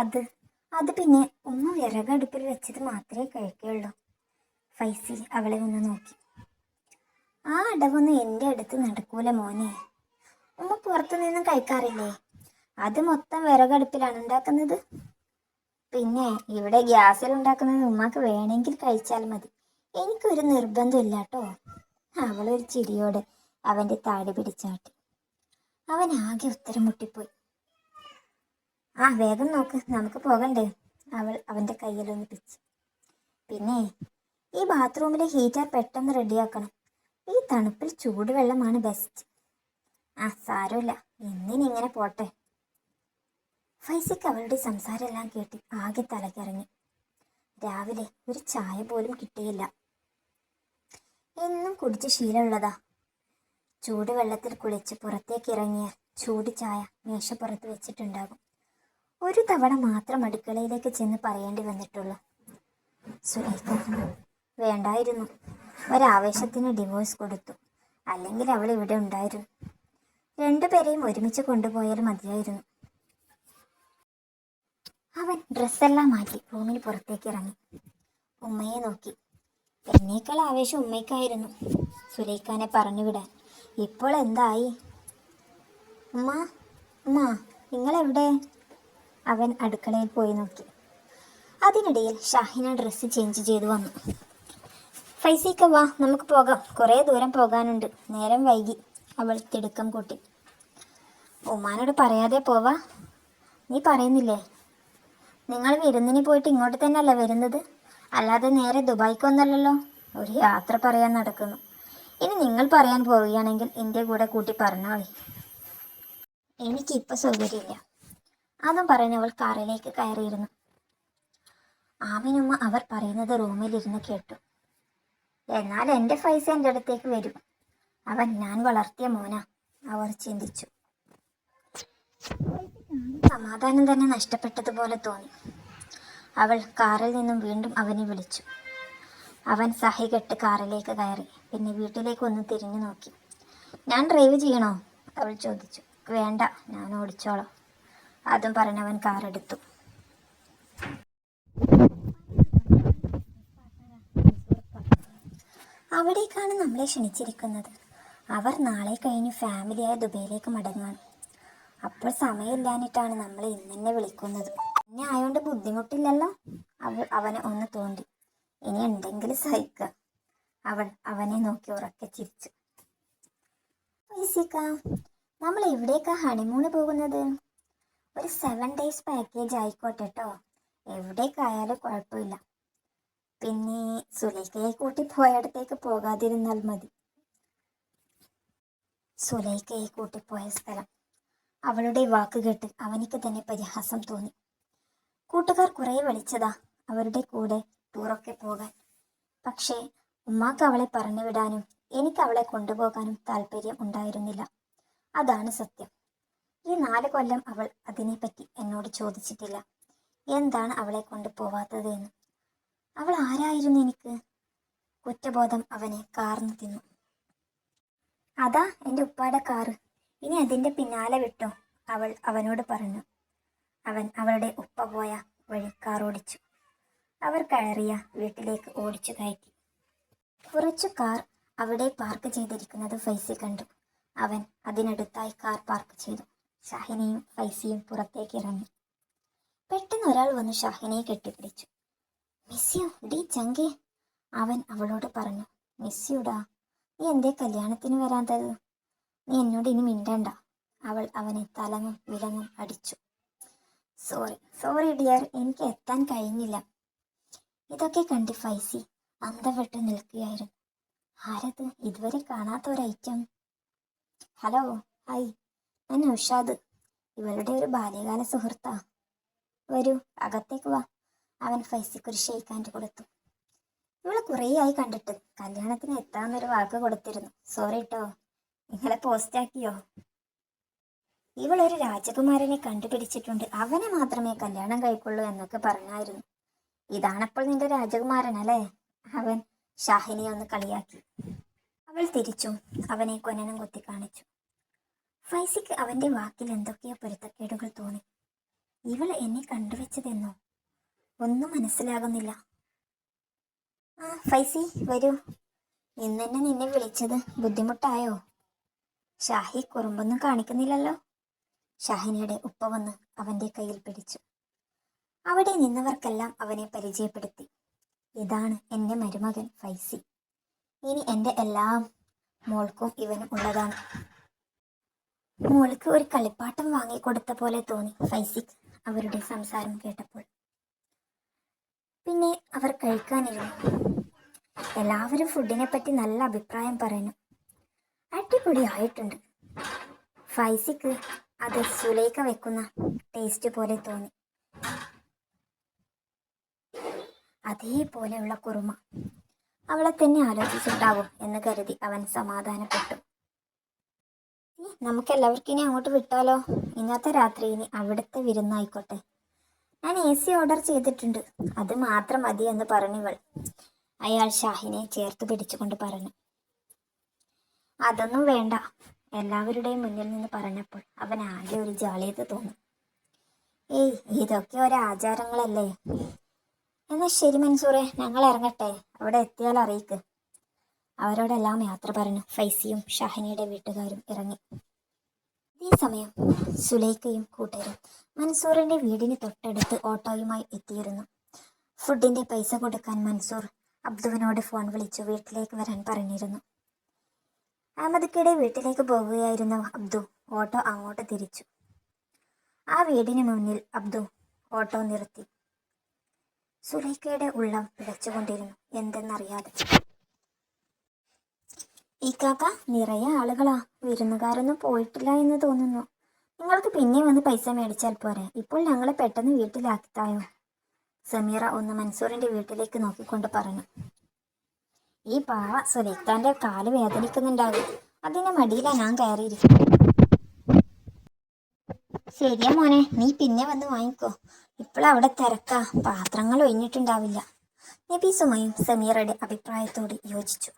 അത്. അത് പിന്നെ ഉമ്മ വിറകടുപ്പിൽ വെച്ചത് മാത്രമേ കഴിക്കുകയുള്ളൂ. ഫൈസി അവളെ ഒന്ന് നോക്കി. ആ അടവൊന്നും എന്റെ അടുത്ത് നടക്കൂല മോനെ. ഉമ്മ പുറത്തു നിന്നും കഴിക്കാറില്ലേ? അത് മൊത്തം വിറകടുപ്പിലാണ് ഉണ്ടാക്കുന്നത്. പിന്നെ ഇവിടെ ഗ്യാസിൽ ഉണ്ടാക്കുന്നത് ഉമ്മക്ക് വേണമെങ്കിൽ കഴിച്ചാൽ മതി. എനിക്കൊരു നിർബന്ധമില്ല കേട്ടോ. അവളൊരു ചിരിയോടെ അവന്റെ താടി പിടിച്ചാട്ടി അവൻ ആകെ ഉത്തരം മുട്ടിപ്പോയി. ആ വേഗം നോക്ക്. നമുക്ക് പോകണ്ടേ. അവൾ അവന്റെ കയ്യിലൊന്ന് പിച്ച് പിന്നെ ഈ ബാത്റൂമിലെ ഹീറ്റർ പെട്ടെന്ന് റെഡിയാക്കണം. ഈ തണുപ്പിൽ ചൂടുവെള്ളമാണ് ബെസ്റ്റ് ആ സാരമില്ല. എന്തിനിങ്ങനെ പോട്ടെ? ഫൈസിക്ക് അവളുടെ സംസാരമെല്ലാം കേട്ട് ആകെ തലകറങ്ങി. രാവിലെ ഒരു ചായ പോലും കിട്ടിയില്ല. എന്നും കുടിച്ച് ശീലമുള്ളതാ. ചൂടുവെള്ളത്തിൽ കുളിച്ച് പുറത്തേക്ക് ഇറങ്ങിയ ചൂട് ചായ മേശപ്പുറത്ത് വെച്ചിട്ടുണ്ടാകും. ഒരു തവണ മാത്രം അടുക്കളയിലേക്ക് ചെന്ന് പറയേണ്ടി വന്നിട്ടുള്ളൂ. സുരേഖ വേണ്ടായിരുന്നു. ഒരാവേശത്തിന് ഡിവോഴ്സ് കൊടുത്തു. അല്ലെങ്കിൽ അവൾ ഇവിടെ ഉണ്ടായിരുന്നു. രണ്ടുപേരെയും ഒരുമിച്ച് കൊണ്ടുപോയാൽ മതിയായിരുന്നു. അവൻ ഡ്രസ്സെല്ലാം മാറ്റി റൂമിന് പുറത്തേക്ക് ഇറങ്ങി. ഉമ്മയെ നോക്കി. എന്നേക്കാൾ ആവേശം ഉമ്മയ്ക്കായിരുന്നു. സുലൈഖാനെ പറഞ്ഞുവിടാൻ. ഇപ്പോൾ എന്തായി? ഉമ്മ ഉമ്മ നിങ്ങളെവിടെ? അവൻ അടുക്കളയിൽ പോയി നോക്കി. അതിനിടയിൽ ഷാഹിന ഡ്രസ്സ് ചേഞ്ച് ചെയ്തു വന്നു. ഫൈസിക്ക വാ നമുക്ക് പോകാം. കുറേ ദൂരം പോകാനുണ്ട്. നേരം വൈകി. അവൾ തിടുക്കം കൂട്ടി. ഉമ്മാനോട് പറയാതെ പോവാ? നീ പറയുന്നില്ലേ? നിങ്ങൾ വിരുന്നിന് പോയിട്ട് ഇങ്ങോട്ട് തന്നെയല്ല വരുന്നത്? അല്ലാതെ നേരെ ദുബായ്ക്കൊന്നല്ലല്ലോ ഒരു യാത്ര പറയാൻ നടക്കുന്നു. ഇനി നിങ്ങൾ പറയാൻ പോവുകയാണെങ്കിൽ എന്റെ കൂടെ കൂട്ടി പറഞ്ഞോളി. എനിക്കിപ്പോൾ സൗകര്യമില്ല. അതും പറഞ്ഞവൾ കാറിലേക്ക് കയറിയിരുന്നു. ആമിനുമ്മ അവർ പറയുന്നത് റൂമിലിരുന്ന് കേട്ടു. എന്നാൽ എന്റെ ഫൈസ എന്റെ അടുത്തേക്ക് വരും. അവൻ ഞാൻ വളർത്തിയ മോന അവർ ചിന്തിച്ചു. സമാധാനം തന്നെ നഷ്ടപ്പെട്ടതുപോലെ തോന്നി. അവൾ കാറിൽ നിന്നും വീണ്ടും അവനെ വിളിച്ചു. അവൻ സഹികെട്ട് കാറിലേക്ക് കയറി പിന്നെ വീട്ടിലേക്ക് ഒന്ന് തിരിഞ്ഞു നോക്കി. ഞാൻ ഡ്രൈവ് ചെയ്യണോ? അവൾ ചോദിച്ചു. വേണ്ട ഞാൻ ഓടിച്ചോളാം. അതും പറഞ്ഞവൻ കാറെടുത്തു. അവിടേക്കാണ് നമ്മളെ ക്ഷണിച്ചിരിക്കുന്നത്. അവർ നാളെ കഴിഞ്ഞ് ഫാമിലിയായ ദുബൈയിലേക്ക് മടങ്ങാണ് അപ്പോൾ സമയമില്ലാഞ്ഞിട്ടാണ് നമ്മൾ ഇന്നെ വിളിക്കുന്നത്. എന്നെ ആയതുകൊണ്ട് ബുദ്ധിമുട്ടില്ലല്ലോ? അവൾ അവനെ ഒന്ന് തോണ്ടി. ഇനി എന്തെങ്കിലും സഹിക്കുക അവൾ അവനെ നോക്കി ഉറക്കെ ചിരിച്ചു. നമ്മൾ എവിടേക്കാ ഹണിമൂണ് പോകുന്നത്? ഒരു സെവൻ ഡേയ്സ് പാക്കേജ് ആയിക്കോട്ടെ കേട്ടോ എവിടേക്കായാലും കുഴപ്പമില്ല. പിന്നെ സുലൈക്കയെ കൂട്ടി പോയടത്തേക്ക് പോകാതിരുന്നാൽ മതി. സുലൈക്കയെ കൂട്ടി പോയ സ്ഥലം. അവളുടെ വാക്ക് കേട്ട് അവനിക്ക് തന്നെ പരിഹാസം തോന്നി. കൂട്ടുകാർ കുറെ വിളിച്ചതാ അവരുടെ കൂടെ ടൂറൊക്കെ പോകാൻ. പക്ഷേ ഉമ്മാക്ക് അവളെ പറഞ്ഞു വിടാനും എനിക്ക് അവളെ കൊണ്ടുപോകാനും താല്പര്യം ഉണ്ടായിരുന്നില്ല. അതാണ് സത്യം. ഈ നാല് കൊല്ലം അവൾ അതിനെപ്പറ്റി എന്നോട് ചോദിച്ചിട്ടില്ല. എന്താണ് അവളെ കൊണ്ടുപോവാത്തത് എന്ന്? അവൾ ആരായിരുന്നു എനിക്ക്? കുറ്റബോധം അവനെ കാർന്നു തിന്നു. അതാ എന്റെ ഉപ്പാടെ കാറ്. ഇനി അതിന്റെ പിന്നാലെ വിട്ടോ? അവൾ അവനോട് പറഞ്ഞു. അവൻ അവളുടെ ഉപ്പ പോയ വഴി കാർ ഓടിച്ചു. അവർ കയറിയ വീട്ടിലേക്ക് ഓടിച്ചു കയറ്റി. കുറച്ചു കാർ അവിടെ പാർക്ക് ചെയ്തിരിക്കുന്നത് ഫൈസി കണ്ടു. അവൻ അതിനടുത്തായി കാർ പാർക്ക് ചെയ്തു. ഷാഹിനയും ഫൈസിയും പുറത്തേക്ക് ഇറങ്ങി. പെട്ടെന്ന് ഒരാൾ വന്ന് ഷാഹിനയെ കെട്ടിപ്പിടിച്ചു. മിസ്സിയോ ഡി ചങ്കേ അവൻ അവളോട് പറഞ്ഞു. മിസ്സിയുടാ നീ എന്തേ കല്യാണത്തിന് വരാത്തത്? നീ എന്നോട് ഇനി മിണ്ടണ്ട. അവൾ അവനെ തലങ്ങും വിലങ്ങും അടിച്ചു. സോറി സോറി ഡിയർ എനിക്ക് എത്താൻ കഴിഞ്ഞില്ല. ഇതൊക്കെ കണ്ട് ഫൈസി അന്തവിട്ട് നിൽക്കുകയായിരുന്നു. ആരത്? ഇതുവരെ കാണാത്ത ഒരു ഐറ്റം ഹലോ ഹായ് ഞാൻ ഉഷാദ്. ഇവളുടെ ഒരു ബാല്യകാല സുഹൃത്താ. വരൂ അകത്തേക്ക് വാ. അവൻ ഫൈസിക്കൊരു ഷെയ്ക്കാൻഡ് കൊടുത്തു. ഇവളെ കുറേ ആയി കണ്ടിട്ട് കല്യാണത്തിന് എത്താമെന്നൊരു വാക്ക് കൊടുത്തിരുന്നു. സോറി കേട്ടോ നിങ്ങളെ പോസ്റ്റാക്കിയോ ഇവളൊരു രാജകുമാരനെ കണ്ടുപിടിച്ചിട്ടുണ്ട്. അവനെ മാത്രമേ കല്യാണം കഴിക്കുള്ളൂ എന്നൊക്കെ പറഞ്ഞായിരുന്നു. ഇതാണപ്പോൾ നിന്റെ രാജകുമാരൻ അല്ലേ അവൻ ഷാഹിനെ ഒന്ന് കളിയാക്കി. അവൾ തിരിച്ചു. അവനെ കൊനനം കുത്തി കാണിച്ചു. ഫൈസിക്ക് അവന്റെ വാക്കിൽ എന്തൊക്കെയോ പൊരുത്തക്കേടുകൾ തോന്നി. ഇവൾ എന്നെ കണ്ടുവച്ചതെന്നോ? ഒന്നും മനസ്സിലാകുന്നില്ല. ആ ഫൈസി വരൂ. ഇന്നെന്നെ നിന്നെ വിളിച്ചത് ബുദ്ധിമുട്ടായോ? ഷാഹി കുറുമ്പൊന്നും കാണിക്കുന്നില്ലല്ലോ? ഷാഹിനയുടെ ഉപ്പ വന്ന് അവന്റെ കയ്യിൽ പിടിച്ചു. അവിടെ നിന്നവർക്കെല്ലാം അവനെ പരിചയപ്പെടുത്തി. ഇതാണ് എന്റെ മരുമകൻ ഫൈസി. ഇനി എന്റെ എല്ലാം മോൾക്കും ഇവനും ഉള്ളതാണ്. മോൾക്ക് ഒരു കളിപ്പാട്ടം വാങ്ങിക്കൊടുത്ത പോലെ തോന്നി ഫൈസിക്ക് അവരുടെ സംസാരം കേട്ടപ്പോൾ. പിന്നെ അവർ കഴിക്കാനിരുന്നു. എല്ലാവരും ഫുഡിനെ പറ്റി നല്ല അഭിപ്രായം പറയുന്നു. അടിപൊളിയായിട്ടുണ്ട്. ഫൈസിക്ക് അത് സുലേഖ വെക്കുന്ന ടേസ്റ്റ് പോലെ തോന്നി. അതേപോലെയുള്ള കുറുമ. അവളെ തന്നെ ആലോചിച്ചിട്ടാവും എന്ന് കരുതി അവൻ സമാധാനപ്പെട്ടു. "ഈ, നമുക്കെല്ലാവർക്കും ഇനി അങ്ങോട്ട് വിട്ടാലോ? ഇന്നത്തെ രാത്രി ഇനി അവിടുത്തെ വിരുന്നായിക്കോട്ടെ. ഞാൻ എ സി ഓർഡർ ചെയ്തിട്ടുണ്ട്. അത് മാത്രം മതി എന്ന് പറഞ്ഞിവൾ അയാൾ ഷാഹിനെ ചേർത്ത് പിടിച്ചുകൊണ്ട് പറഞ്ഞു. അതൊന്നും വേണ്ട. എല്ലാവരുടെയും മുന്നിൽ നിന്ന് പറഞ്ഞപ്പോൾ അവൻ ആകെ ഒരു ജാളിയത് തോന്നി. ഏയ് ഇതൊക്കെ ഒരു ആചാരങ്ങളല്ലേ? എന്നാ ശരി മൻസൂറെ ഞങ്ങൾ ഇറങ്ങട്ടെ. അവിടെ എത്തിയാൽ അറിയിക്ക്. അവരോടെല്ലാം യാത്ര പറഞ്ഞു. ഫൈസിയും ഷാഹിനിയുടെ വീട്ടുകാരും ഇറങ്ങി. ഈ സമയം സുലൈഖയും കൂട്ടരും മൻസൂറിന്റെ വീടിന് തൊട്ടടുത്ത് ഓട്ടോയുമായി എത്തിയിരുന്നു. ഫുഡിന്റെ പൈസ കൊടുക്കാൻ മൻസൂർ അബ്ദുവിനോട് ഫോൺ വിളിച്ചു വീട്ടിലേക്ക് വരാൻ പറഞ്ഞിരുന്നു. അഹമ്മദ്ക്കയുടെ വീട്ടിലേക്ക് പോകുകയായിരുന്ന അബ്ദു ഓട്ടോ അങ്ങോട്ട് തിരിച്ചു. ആ വീടിന് മുന്നിൽ അബ്ദു ഓട്ടോ നിർത്തി. സുലൈഖയുടെ ഉള്ളം പിടച്ചുകൊണ്ടിരുന്നു. എന്തെന്നറിയാതെ ഈ കാക്ക നിറയെ ആളുകളാ. വിരുന്നുകാരൊന്നും പോയിട്ടില്ല എന്ന് തോന്നുന്നു. നിങ്ങൾക്ക് പിന്നെ വന്ന് പൈസ മേടിച്ചാൽ പോരെ. ഇപ്പോൾ ഞങ്ങളെ പെട്ടെന്ന് വീട്ടിലാക്കിത്തായോ? സമീറ ഒന്ന് മൻസൂറിന്റെ വീട്ടിലേക്ക് നോക്കിക്കൊണ്ട് പറഞ്ഞു. ഈ പാവ സുലൈഖാന്റെ കാൽ വേദനിക്കുന്നുണ്ടാകും. അതിന്റെ മടിയിലാ ഞാൻ കയറിയിരിക്കും ശരിയാ മോനെ നീ പിന്നെ വന്ന് വാങ്ങിക്കോ. ഇപ്പോൾ അവിടെ തിരക്കാ. പാത്രങ്ങൾ ഒഴിഞ്ഞിട്ടുണ്ടാവില്ല. നബീസുമായും സമീറയുടെ അഭിപ്രായത്തോട് യോജിച്ചു.